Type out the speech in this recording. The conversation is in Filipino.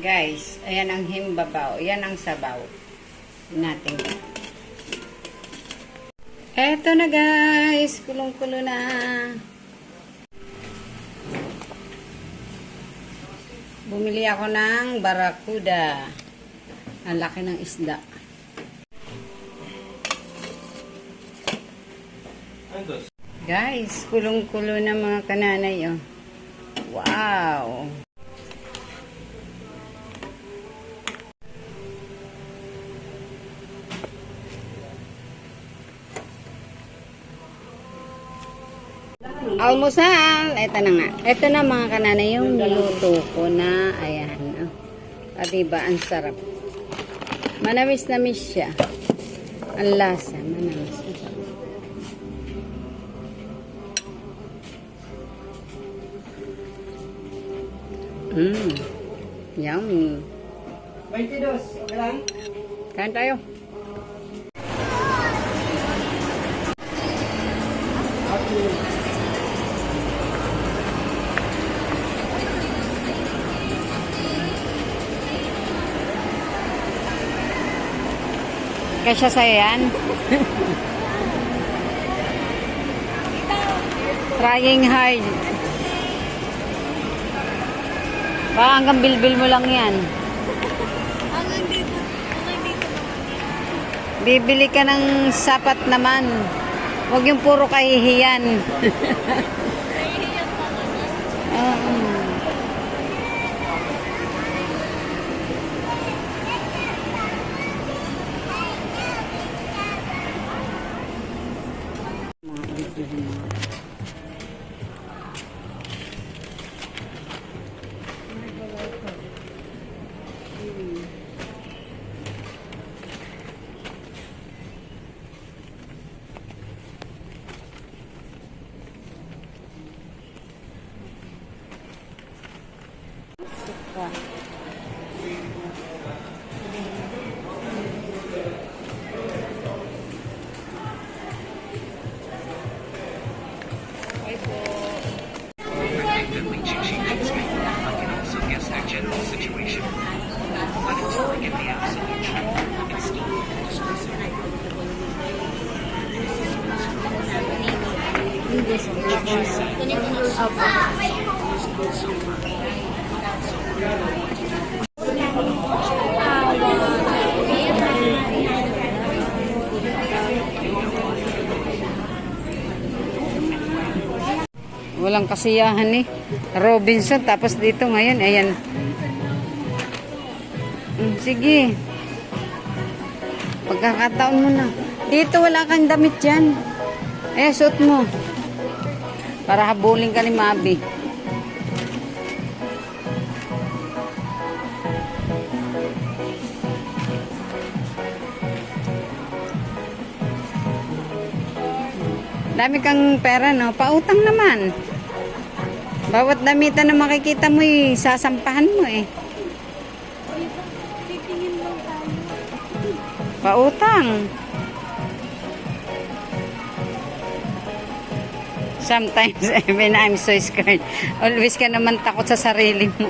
Guys, ayan ang himbabaw. Ayan ang sabaw. Natin. Eto na guys. Kulong-kulo na. Bumili ako ng barakuda. Ang laki ng isda. Guys, kulong-kulo na mga kananay, oh. Wow! Almusal! Ito na nga. Ito na mga kananay yung niluto ko na. Ayan. Oh. Ah, diba? Ang sarap. Manamis-namis siya. Ang lasa. Manamis. Mmm. Yummy. 22, okay lang? Kain tayo. Kasya sa'yo yan? Trying hard. Baka hanggang bilbil mo lang yan. Bibili ka ng sapat naman. Huwag yung puro kahihiyan. Nahihiyan pa naman. Oo. Mga Walang kasiyahan eh. Robinson, tapos dito ngayon, ayan. Mm, sige. Pagkakataon mo na. Dito wala kang damit dyan. Eh, suot mo. Para habulin ka ni Mabi. Dami kang pera, no? Pautang naman. Bawat damitan na makikita mo, eh, sasampahan mo eh. Tayo. Pautang. Sometimes, when I'm so scared, always ka naman takot sa sarili mo.